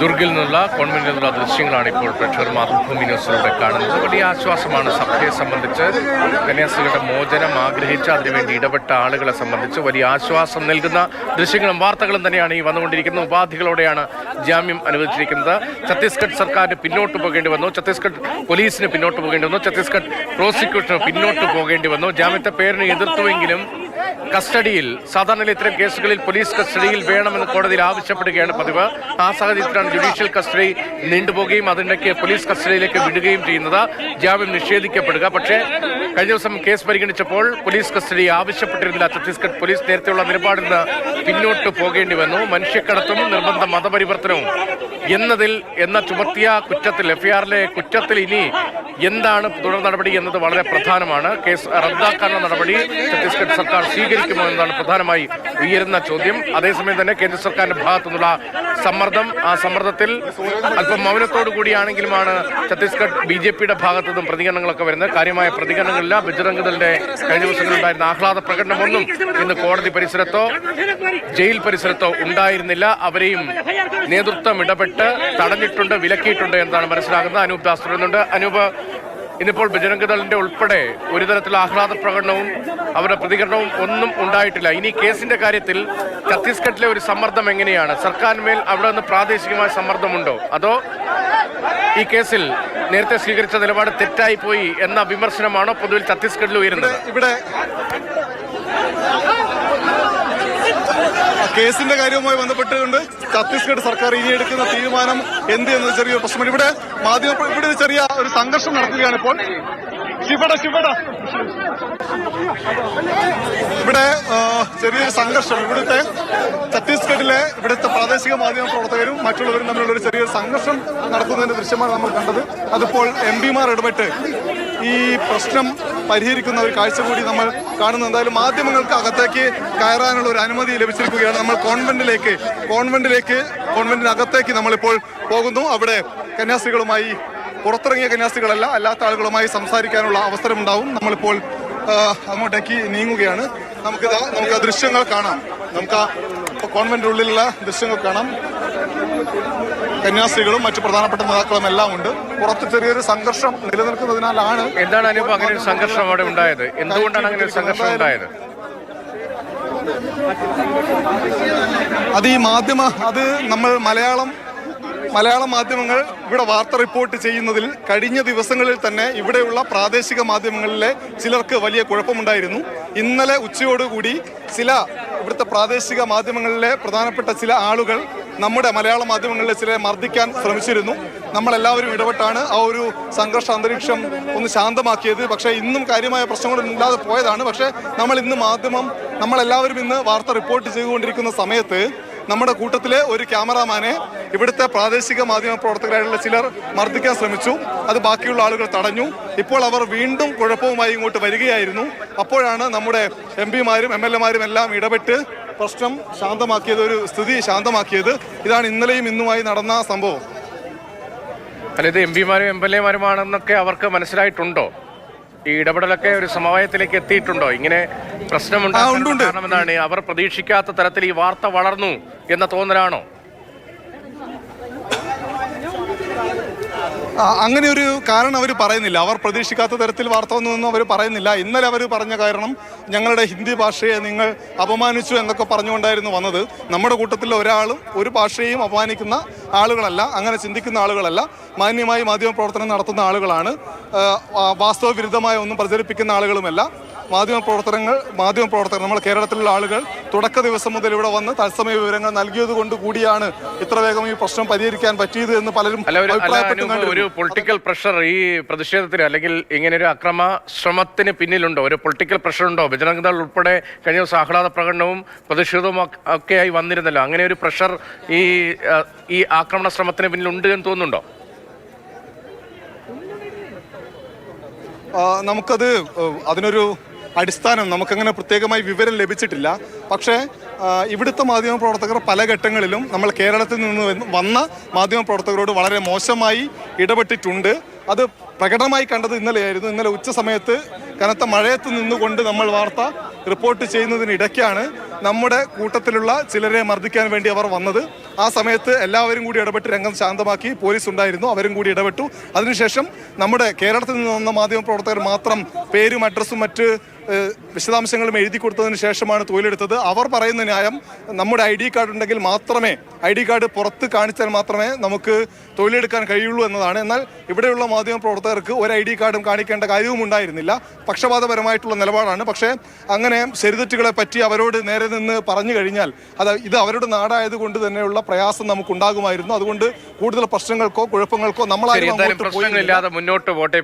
ദുർഗിൽ നിന്നുള്ള കോൺവെന്റിൽ നിന്നുള്ള ദൃശ്യങ്ങളാണ് ഇപ്പോൾ പ്രേക്ഷകർ മാതൃഭൂമി ന്യൂസിലൂടെ കാണുന്നത്. വലിയ ആശ്വാസമാണ് സഭയെ സംബന്ധിച്ച്. കന്യാസ്ത്രീകളുടെ മോചനം ആഗ്രഹിച്ച് അതിനുവേണ്ടി ഇടപെട്ട ആളുകളെ സംബന്ധിച്ച് വലിയ ആശ്വാസം നൽകുന്ന ദൃശ്യങ്ങളും വാർത്തകളും തന്നെയാണ് ഈ വന്നുകൊണ്ടിരിക്കുന്ന ഉപാധികളോടെയാണ് ജാമ്യം അനുവദിച്ചിരിക്കുന്നത്. ഛത്തീസ്ഗഡ് സർക്കാരിന് പിന്നോട്ട് പോകേണ്ടി വന്നു. ഛത്തീസ്ഗഡ് പോലീസിന് പിന്നോട്ട് പോകേണ്ടി വന്നു. ഛത്തീസ്ഗഡ് പ്രോസിക്യൂഷന് പിന്നോട്ട് പോകേണ്ടി വന്നു. ജാമ്യത്തെ പേരിന് എതിർത്തുവെങ്കിലും കസ്റ്റഡിയിൽ സാധാരണ ഇത്തരം കേസുകളിൽ പോലീസ് കസ്റ്റഡിയിൽ വേണമെന്ന് കോടതിയിൽ ആവശ്യപ്പെടുകയാണ് പതിവ്. ആ സാഹചര്യത്തിലാണ് ജുഡീഷ്യൽ കസ്റ്റഡി നീണ്ടുപോകുകയും അതിനിടയ്ക്ക് പോലീസ് കസ്റ്റഡിയിലേക്ക് വിടുകയും ചെയ്യുന്നത്. ജാമ്യം നിഷേധിക്കപ്പെടുക. പക്ഷേ കഴിഞ്ഞ ദിവസം കേസ് പരിഗണിച്ചപ്പോൾ പോലീസ് കസ്റ്റഡി ആവശ്യപ്പെട്ടിരുന്നില്ല. ഛത്തീസ്ഗഡ് പോലീസ് നേരത്തെയുള്ള നിലപാടിൽ നിന്ന് പിന്നോട്ട് പോകേണ്ടി വന്നു. മനുഷ്യക്കടത്തും നിർബന്ധ മതപരിവർത്തനവും എന്നതിൽ എന്ന ചുമത്തിയ കുറ്റത്തിൽ എഫ്ഐആറിലെ കുറ്റത്തിൽ ഇനി എന്താണ് തുടർ നടപടി എന്നത് വളരെ പ്രധാനമാണ്. കേസ് റദ്ദാക്കാനുള്ള നടപടി ഛത്തീസ്ഗഡ് സർക്കാർ സ്വീകരിക്കുമോ എന്നതാണ് പ്രധാനമായി ഉയരുന്ന ചോദ്യം. അതേസമയം തന്നെ കേന്ദ്ര സർക്കാരിന്റെ ഭാഗത്തു നിന്നുള്ള സമ്മർദ്ദം ആ സമ്മർദ്ദത്തിൽ അല്പം മൗനത്തോടു കൂടിയാണെങ്കിലുമാണ് ഛത്തീസ്ഗഡ് ബി ജെ പിയുടെ ഭാഗത്തു നിന്നും പ്രതികരണങ്ങളൊക്കെ വരുന്നത്. കാര്യമായ പ്രതികരണങ്ങളില്ല. ബജറംഗ് ദളിന്റെ കഴിഞ്ഞ ദിവസങ്ങളുണ്ടായിരുന്ന ആഹ്ലാദ പ്രകടനമൊന്നും ഇന്ന് കോടതി പരിസരത്തോ ജയിൽ പരിസരത്തോ ഉണ്ടായിരുന്നില്ല. അവരെയും നേതൃത്വം ഇടപെട്ട് തടഞ്ഞിട്ടുണ്ട് വിലക്കിയിട്ടുണ്ട് എന്നാണ് മനസ്സിലാകുന്നത്. അനൂപ് ദാസ് തുടരുന്നുണ്ട് അനൂപ് ഇന്നിപ്പോൾ ബജരംഗ് ദളിന്റെ ഉൾപ്പെടെ ഒരു തരത്തിൽ ആഹ്ലാദ പ്രകടനവും അവരുടെ പ്രതികരണവും ഒന്നും ഉണ്ടായിട്ടില്ല. ഇനി കേസിന്റെ കാര്യത്തിൽ ഛത്തീസ്ഗഡിലെ ഒരു സമ്മർദ്ദം എങ്ങനെയാണ്? സർക്കാരിന്മേൽ അവിടെ നിന്ന് പ്രാദേശികമായ സമ്മർദ്ദമുണ്ടോ? അതോ ഈ കേസിൽ നേരത്തെ സ്വീകരിച്ച നിലപാട് തെറ്റായി പോയി എന്ന വിമർശനമാണോ പൊതുവിൽ ഛത്തീസ്ഗഡിൽ ഉയരുന്നത്? ഇവിടെ കേസിന്റെ കാര്യവുമായി ബന്ധപ്പെട്ടുകൊണ്ട് ഛത്തീസ്ഗഡ് സർക്കാർ ഇനി എടുക്കുന്ന തീരുമാനം എന്ത് എന്നത് ചെറിയൊരു പ്രശ്നമാണ്. ഇവിടെ മാധ്യമ ഇവിടെ ചെറിയ ഒരു സംഘർഷം നടക്കുകയാണ് ഇപ്പോൾ. ഇവിടെ ചെറിയൊരു സംഘർഷം. ഇവിടുത്തെ ഛത്തീസ്ഗഡിലെ ഇവിടുത്തെ പ്രാദേശിക മാധ്യമ പ്രവർത്തകരും മറ്റുള്ളവരും തമ്മിലുള്ള ഒരു ചെറിയൊരു സംഘർഷം നടക്കുന്നതിന്റെ ദൃശ്യമാണ് നമ്മൾ കണ്ടത്. അതിപ്പോൾ എം പിമാർ ഇടപെട്ട് ഈ പ്രശ്നം പരിഹരിക്കുന്ന ഒരു കാഴ്ച കൂടി നമ്മൾ കാണുന്നു. എന്തായാലും മാധ്യമങ്ങൾക്ക് അകത്തേക്ക് കയറാനുള്ള ഒരു അനുമതി ലഭിച്ചിരിക്കുകയാണ്. നമ്മൾ കോൺവെന്റിലേക്ക് കോൺവെന്റിലേക്ക് കോൺവെന്റിനകത്തേക്ക് നമ്മളിപ്പോൾ പോകുന്നു. അവിടെ കന്യാസ്ത്രീകളുമായി പുറത്തിറങ്ങിയ കന്യാസ്ത്രീകളല്ല അല്ലാത്ത ആളുകളുമായി സംസാരിക്കാനുള്ള അവസരമുണ്ടാവും. നമ്മളിപ്പോൾ അങ്ങോട്ടേക്ക് നീങ്ങുകയാണ്. നമുക്കിത് നമുക്ക് ദൃശ്യങ്ങൾ കാണാം. നമുക്ക് ആ കോൺവെന്റ് ഉള്ളിലുള്ള ദൃശ്യങ്ങൾ കാണാം. കന്യാസ്ത്രീകളും മറ്റു പ്രധാനപ്പെട്ട നേതാക്കളും എല്ലാം ഉണ്ട്. പുറത്ത് ചെറിയൊരു സംഘർഷം നിലനിൽക്കുന്നതിനാലാണ് എന്താണ് അനുഭവം അങ്ങനെ ഒരു സംഘർഷം അവിടെ ഉണ്ടായത്? എന്തുകൊണ്ടാണ് അങ്ങനെ ഒരു സംഘർഷം ഉണ്ടായത്? അത് ഈ മാധ്യമ അത് നമ്മൾ മലയാളം മലയാള മാധ്യമങ്ങൾ ഇവിടെ വാർത്ത റിപ്പോർട്ട് ചെയ്യുന്നതിൽ കഴിഞ്ഞ ദിവസങ്ങളിൽ തന്നെ ഇവിടെയുള്ള പ്രാദേശിക മാധ്യമങ്ങളിലെ ചിലർക്ക് വലിയ കുഴപ്പമുണ്ടായിരുന്നു. ഇന്നലെ ഉച്ചയോടുകൂടി ചില ഇവിടുത്തെ പ്രാദേശിക മാധ്യമങ്ങളിലെ പ്രധാനപ്പെട്ട ചില ആളുകൾ നമ്മുടെ മലയാള മാധ്യമങ്ങളിലെ ചിലരെ മർദ്ദിക്കാൻ ശ്രമിച്ചിരുന്നു. നമ്മളെല്ലാവരും ഇടപെട്ടാണ് ആ ഒരു സംഘർഷ അന്തരീക്ഷം ഒന്ന് ശാന്തമാക്കിയത്. പക്ഷേ ഇന്നും കാര്യമായ പ്രശ്നങ്ങളൊന്നും ഇല്ലാതെ പോയതാണ്. പക്ഷേ നമ്മൾ ഇന്ന് മാധ്യമം നമ്മളെല്ലാവരും ഇന്ന് വാർത്ത റിപ്പോർട്ട് ചെയ്തുകൊണ്ടിരിക്കുന്ന സമയത്ത് നമ്മുടെ കൂട്ടത്തിലെ ഒരു ക്യാമറാമാനെ ഇവിടുത്തെ പ്രാദേശിക മാധ്യമ പ്രവർത്തകരായിട്ടുള്ള ചിലർ മർദ്ദിക്കാൻ ശ്രമിച്ചു. അത് ബാക്കിയുള്ള ആളുകൾ തടഞ്ഞു. ഇപ്പോൾ അവർ വീണ്ടും കുഴപ്പവുമായി ഇങ്ങോട്ട് വരികയായിരുന്നു. അപ്പോഴാണ് നമ്മുടെ എം പിമാരും എം എൽ എമാരും എല്ലാം ഇടപെട്ട് പ്രശ്നം ശാന്തമാക്കിയത് ഒരു സ്ഥിതി ശാന്തമാക്കിയത്. ഇതാണ് ഇന്നലെയും ഇന്നുമായി നടന്ന സംഭവം. അല്ല ഇത് എം പിമാരും എം എൽ എമാരുമാണെന്നൊക്കെ അവർക്ക് മനസ്സിലായിട്ടുണ്ടോ? ഈ ഇടപെടലൊക്കെ ഒരു സമവായത്തിലേക്ക് എത്തിയിട്ടുണ്ടോ? ഇങ്ങനെ പ്രശ്നമുണ്ടാകാൻ അവർ പ്രതീക്ഷിക്കാത്ത തരത്തിൽ ഈ വാർത്ത വളർന്നു എന്ന തോന്നലാണോ? അങ്ങനെ ഒരു കാരണം അവർ പറയുന്നില്ല. അവർ പ്രതീക്ഷിക്കാത്ത തരത്തിൽ വാർത്ത ഒന്നും അവർ പറയുന്നില്ല. ഇന്നലെ അവർ പറഞ്ഞ കാരണം ഞങ്ങളുടെ ഹിന്ദി ഭാഷയെ നിങ്ങൾ അപമാനിച്ചു എന്നൊക്കെ പറഞ്ഞുകൊണ്ടായിരുന്നു വന്നത്. നമ്മുടെ കൂട്ടത്തിൽ ഒരാളും ഒരു ഭാഷയെയും അപമാനിക്കുന്ന ആളുകളല്ല അങ്ങനെ ചിന്തിക്കുന്ന ആളുകളല്ല മാന്യമായി മാധ്യമ പ്രവർത്തനം നടത്തുന്ന ആളുകളാണ്. വാസ്തവ വിരുദ്ധമായ ഒന്നും പ്രചരിപ്പിക്കുന്ന ആളുകളുമല്ല. മാധ്യമ പ്രവർത്തനങ്ങൾ മാധ്യമ പ്രവർത്തകർ നമ്മൾ കേരളത്തിലുള്ള ആളുകൾ തുടക്ക ദിവസം മുതൽ ഇവിടെ വന്ന് തത്സമയ വിവരങ്ങൾ നൽകിയത് കൊണ്ട് കൂടിയാണ് ഇത്ര വേഗം ഈ പ്രശ്നം പരിഹരിക്കാൻ പറ്റിയത് എന്ന് പലരും ഒരു. പൊളിറ്റിക്കൽ പ്രഷർ ഈ പ്രതിഷേധത്തിന് അല്ലെങ്കിൽ ഇങ്ങനെ ഒരു അക്രമ ശ്രമത്തിന് പിന്നിലുണ്ടോ? ഒരു പൊളിറ്റിക്കൽ പ്രഷർ ഉണ്ടോ? ബജറംഗ് ദൾ ഉൾപ്പെടെ കഴിഞ്ഞ ദിവസം ആഹ്ലാദ പ്രകടനവും പ്രതിഷേധവും ഒക്കെയായി വന്നിരുന്നല്ലോ. അങ്ങനെ ഒരു പ്രഷർ ഈ ഈ ആക്രമണ ശ്രമത്തിന് പിന്നിലുണ്ട് എന്ന് തോന്നുന്നുണ്ടോ? നമുക്കത് അതിനൊരു അടിസ്ഥാനം നമുക്കങ്ങനെ പ്രത്യേകമായി വിവരം ലഭിച്ചിട്ടില്ല. പക്ഷേ ഇവിടുത്തെ മാധ്യമ പ്രവർത്തകർ പല ഘട്ടങ്ങളിലും നമ്മൾ കേരളത്തിൽ നിന്ന് വന്ന മാധ്യമ പ്രവർത്തകരോട് വളരെ മോശമായി ഇടപെട്ടിട്ടുണ്ട്. അത് പ്രകടമായി കണ്ടത് ഇന്നലെയായിരുന്നു. ഇന്നലെ ഉച്ച സമയത്ത് കനത്ത മഴയത്ത് നിന്നുകൊണ്ട് നമ്മൾ വാർത്ത റിപ്പോർട്ട് ചെയ്യുന്നതിനിടയ്ക്കാണ് നമ്മുടെ കൂട്ടത്തിലുള്ള ചിലരെ മർദ്ദിക്കാൻ വേണ്ടി അവർ വന്നത്. ആ സമയത്ത് എല്ലാവരും കൂടി ഇടപെട്ട് രംഗം ശാന്തമാക്കി പോലീസ് ഉണ്ടായിരുന്നു. അവരും കൂടി ഇടപെട്ടു. അതിനുശേഷം നമ്മുടെ കേരളത്തിൽ നിന്ന് വന്ന മാധ്യമ മാധ്യമപ്രവർത്തകർ മാത്രം പേരും അഡ്രസ്സും മറ്റ് വിശദാംശങ്ങളും എഴുതി കൊടുത്തതിന് ശേഷമാണ് തൊഴിലെടുത്തത് അവർ പറയുന്ന ന്യായം നമ്മുടെ ഐ ഡി കാർഡ് ഉണ്ടെങ്കിൽ മാത്രമേ ഐ ഡി കാർഡ് പുറത്ത് കാണിച്ചാൽ മാത്രമേ നമുക്ക് തൊഴിലെടുക്കാൻ കഴിയുള്ളൂ എന്നതാണ്. എന്നാൽ ഇവിടെയുള്ള മാധ്യമ പ്രവർത്തകർക്ക് ഒരു ഐ ഡി കാർഡും കാണിക്കേണ്ട കാര്യവും ഉണ്ടായിരുന്നില്ല. പക്ഷപാതപരമായിട്ടുള്ള നിലപാടാണ്. പക്ഷേ അങ്ങനെ ശരിതെറ്റുകളെ പറ്റി അവരോട് നേരെ നിന്ന് പറഞ്ഞു കഴിഞ്ഞാൽ അത് ഇത് അവരുടെ നാടായതുകൊണ്ട് തന്നെയുള്ള പ്രയാസം നമുക്കുണ്ടാകുമായിരുന്നു. അതുകൊണ്ട് കൂടുതൽ പ്രശ്നങ്ങൾക്കോ കുഴപ്പങ്ങൾക്കോ നമ്മളായി മുന്നോട്ട് പോട്ടെ.